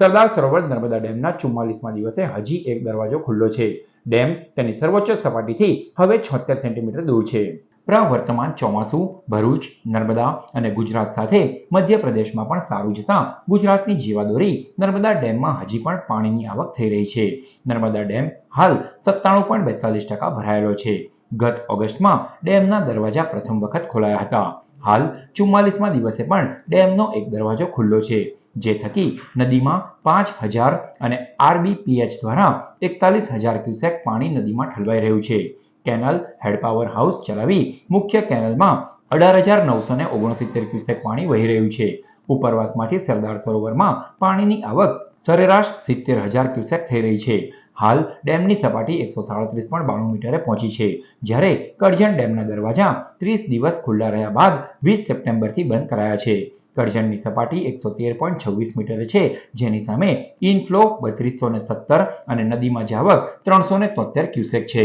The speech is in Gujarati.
સરદાર સરોવર નર્મદા ડેમના ચુમ્માલીસમાં દિવસે હજી એક દરવાજો ખુલ્લો છે. ડેમ તેની સર્વોચ્ચ સપાટીથી હવે છોતેર સેન્ટીમીટર દૂર છે. પ્રવર્તમાન ચોમાસું, ભરૂચ, નર્મદા અને ગુજરાત સાથે મધ્યપ્રદેશમાં પણ સારું જતાં ગુજરાતની જીવાદોરી નર્મદા ડેમમાં હજી પણ પાણીની આવક થઈ રહી છે. નર્મદા ડેમ હાલ સત્તાણું પોઈન્ટ બેતાલીસ ટકા ભરાયેલો છે. ગત ઓગસ્ટમાં ડેમના દરવાજા પ્રથમ વખત ખોલાયા હતા. હાલ ચુમ્માલીસમાં દિવસે પણ ડેમનો એક દરવાજો ખુલ્લો છે. જે થકી નદીમાં પાંચ હજાર અને આરબીપીએચ દ્વારા એકતાલીસ હજાર ક્યુસેક પાણી નદીમાં ઠલવાઈ રહ્યું છે. કેનલ હેડપાવર હાઉસ ચલાવી મુખ્ય કેનલમાં અઢાર હજાર નવસો ને ઓગણસિત્તેર ક્યુસેક પાણી વહી રહ્યું છે. ઉપરવાસમાંથી સરદાર સરોવરમાં પાણીની આવક સરેરાશ સિત્તેર હજાર ક્યુસેક થઈ રહી છે. હાલ ડેમની સપાટી એકસો સાડત્રીસ પોઈન્ટ બાણું મીટરે પહોંચી છે. જ્યારે કરજણ ડેમના દરવાજા ત્રીસ દિવસ ખુલ્લા રહ્યા બાદ વીસ સપ્ટેમ્બરથી બંધ કરાયા છે. કરજણની સપાટી એકસો તેર પોઈન્ટ છવ્વીસ મીટરે છે, જેની સામે ઇનફ્લો બત્રીસો ને સત્તર અને નદીમાં જાવક ત્રણસો ને તોતેર ક્યુસેક છે.